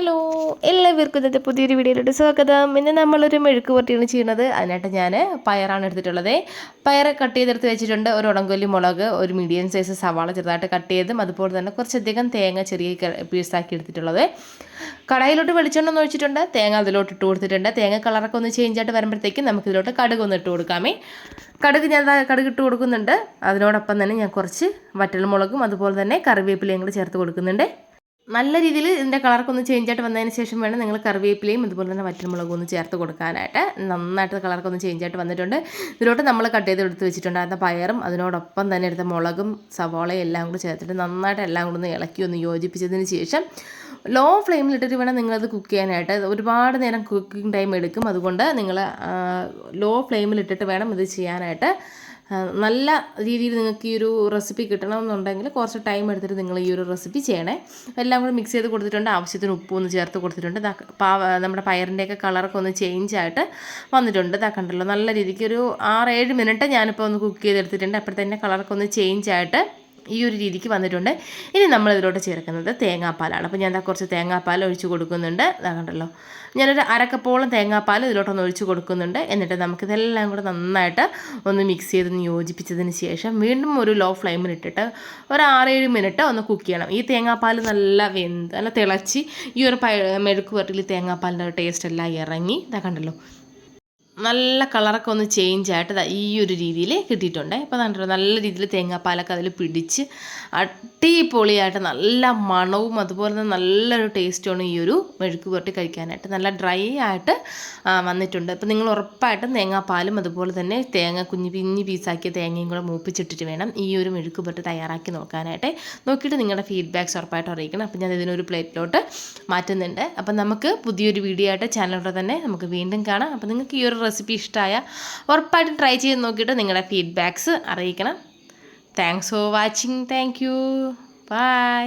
Hello എല്ലാവർക്കും ഇന്നത്തെ പുതിയൊരു വീഡിയോയിലോട്ട് സ്വാഗതം. ഇന്ന് നമ്മളൊരു മെഴുക്ക് പുരട്ടിയാണ് ചെയ്യുന്നത്. അതിനായിട്ട് ഞാൻ പയറാണ് എടുത്തിട്ടുള്ളത്. പയർ കട്ട് ചെയ്തെടുത്ത് വെച്ചിട്ടുണ്ട്. ഒരു ഉടങ്കൊല്ലി മുളക് ഒരു മീഡിയം സൈസ് സവാള ചെറുതായിട്ട് കട്ട് ചെയ്തും അതുപോലെ തന്നെ കുറച്ചധികം തേങ്ങ ചെറിയ പീസാക്കി എടുത്തിട്ടുള്ളത്. കടായിലോട്ട് വെളിച്ചെണ്ണ ഒന്ന് ഒഴിച്ചിട്ടുണ്ട്. തേങ്ങ അതിലോട്ട് ഇട്ട് കൊടുത്തിട്ടുണ്ട്. തേങ്ങ കളറൊക്കെ ഒന്ന് ചേഞ്ച് ആയിട്ട് വരുമ്പോഴത്തേക്കും നമുക്കിതിലോട്ട് കടുക് ഒന്ന് ഇട്ട് കൊടുക്കാമേ. കടുക് ഞാൻ കടുക് ഇട്ട് കൊടുക്കുന്നുണ്ട്. അതിനോടൊപ്പം തന്നെ ഞാൻ കുറച്ച് വറ്റൽമുളകും അതുപോലെ തന്നെ കറിവേപ്പിലയും കൂടി ചേർത്ത് കൊടുക്കുന്നുണ്ട്. നല്ല രീതിയിൽ ഇതിന്റെ കളറൊക്കെ ഒന്ന് ചേഞ്ച് ആയിട്ട് വന്നതിന് ശേഷം വേണം നിങ്ങൾ കറിവേപ്പിലയും അതുപോലെ തന്നെ വറ്റൽമുളകും ഒന്ന് ചേർത്ത് കൊടുക്കാനായിട്ട്. നന്നായിട്ട് കളറൊക്കെ ഒന്ന് ചേഞ്ച് ആയിട്ട് വന്നിട്ടുണ്ട്. ഇതിലോട്ട് നമ്മൾ കട്ട് ചെയ്ത് എടുത്ത് വെച്ചിട്ടുണ്ടായിരുന്ന പയറും അതിനോടൊപ്പം തന്നെ എടുത്ത മുളകും സവോളയും എല്ലാം കൂടി ചേർത്തിട്ട് നന്നായിട്ട് എല്ലാം കൂടി ഒന്ന് ഇളക്കി ഒന്ന് യോജിപ്പിച്ചതിന് ശേഷം ലോ ഫ്ലെയിമിലിട്ടിട്ട് വേണം നിങ്ങളത് കുക്ക് ചെയ്യാനായിട്ട്. ഒരുപാട് നേരം കുക്കിംഗ് ടൈം എടുക്കും. അതുകൊണ്ട് നിങ്ങൾ ലോ ഫ്ലെയിമിലിട്ടിട്ട് വേണം ഇത് ചെയ്യാനായിട്ട്. നല്ല രീതിയിൽ നിങ്ങൾക്ക് ഈ ഒരു റെസിപ്പി കിട്ടണമെന്നുണ്ടെങ്കിൽ കുറച്ച് ടൈം എടുത്തിട്ട് നിങ്ങൾ ഈ ഒരു റെസിപ്പി ചെയ്യണേ. എല്ലാം കൂടി മിക്സ് ചെയ്ത് കൊടുത്തിട്ടുണ്ട്. ആവശ്യത്തിന് ഉപ്പ് ഒന്ന് ചേർത്ത് കൊടുത്തിട്ടുണ്ട്. നമ്മുടെ പയറിന്റെയൊക്കെ കളറൊക്കെ ഒന്ന് ചേഞ്ച് ആയിട്ട് വന്നിട്ടുണ്ട്. കണ്ടല്ലോ. നല്ല രീതിക്ക് ഒരു ആറ് ഏഴ് മിനിറ്റ് ഞാനിപ്പോൾ ഒന്ന് കുക്ക് ചെയ്തെടുത്തിട്ടുണ്ട്. അപ്പോഴത്തന്നെ കളറൊക്കെ ഒന്ന് ചേഞ്ച് ആയിട്ട് ഈ ഒരു രീതിക്ക് വന്നിട്ടുണ്ട്. ഇനി നമ്മൾ ഇതിലോട്ട് ചേർക്കുന്നത് തേങ്ങാപ്പാലാണ്. അപ്പോൾ ഞാൻ കുറച്ച് തേങ്ങാപ്പാൽ ഒഴിച്ച് കൊടുക്കുന്നുണ്ട്. ഇതാ കണ്ടല്ലോ. ഞാനൊരു അരക്കപ്പോളം തേങ്ങാപ്പാൽ ഇതിലോട്ടൊന്ന് ഒഴിച്ച് കൊടുക്കുന്നുണ്ട്. എന്നിട്ട് നമുക്കിതെല്ലാം കൂടെ നന്നായിട്ട് ഒന്ന് മിക്സ് ചെയ്ത് യോജിപ്പിച്ചതിന് ശേഷം വീണ്ടും ഒരു ലോ ഫ്ലെയിമിൽ ഇട്ടിട്ട് ഒരു ആറേഴ് മിനിറ്റ് ഒന്ന് കുക്ക് ചെയ്യണം. ഈ തേങ്ങാപ്പാൽ നല്ല വെന്ത് നല്ല തിളച്ച് ഈ ഒരു മെഴുക്ക് വരട്ടിൽ തേങ്ങാപ്പാലിന്റെ ടേസ്റ്റ് എല്ലാം ഇറങ്ങി. ഇതാ കണ്ടല്ലോ. നല്ല കളറൊക്കെ ഒന്ന് ചേഞ്ച് ആയിട്ട് ഈ ഒരു രീതിയിൽ കിട്ടിയിട്ടുണ്ട്. ഇപ്പോൾ കണ്ടോ നല്ല രീതിയിൽ തേങ്ങാപ്പാലൊക്കെ അതിൽ പിടിച്ച് അടിപൊളിയായിട്ട് നല്ല മണവും അതുപോലെ തന്നെ നല്ലൊരു ടേസ്റ്റുമാണ് ഈ ഒരു മെഴുക്ക് പുരട്ടി കഴിക്കാനായിട്ട് നല്ല ഡ്രൈ ആയിട്ട് വന്നിട്ടുണ്ട്. അപ്പോൾ നിങ്ങൾ ഉറപ്പായിട്ടും തേങ്ങാപ്പാലും അതുപോലെ തന്നെ തേങ്ങ കുഞ്ഞു പിഞ്ഞ് പീസാക്കിയ തേങ്ങയും കൂടെ മൂപ്പിച്ചിട്ടിട്ട് വേണം ഈ ഒരു മെഴുക്ക് പുരട്ടി തയ്യാറാക്കി നോക്കാനായിട്ട്. നോക്കിയിട്ട് നിങ്ങളുടെ ഫീഡ്ബാക്ക്സ് ഉറപ്പായിട്ട് അറിയിക്കണം. അപ്പോൾ ഞാൻ ഇതിനൊരു പ്ലേറ്റിലോട്ട് മാറ്റുന്നുണ്ട്. അപ്പോൾ നമുക്ക് പുതിയൊരു വീഡിയോ ആയിട്ട് ചാനലിലൂടെ തന്നെ നമുക്ക് വീണ്ടും കാണാം. അപ്പോൾ നിങ്ങൾക്ക് ഈ ഒരു റെസിപ്പി ഇഷ്ടമായ ഉറപ്പായിട്ടും ട്രൈ ചെയ്ത് നോക്കിയിട്ട് നിങ്ങളുടെ ഫീഡ്ബാക്ക്സ് അറിയിക്കണം. Thanks for watching thank you bye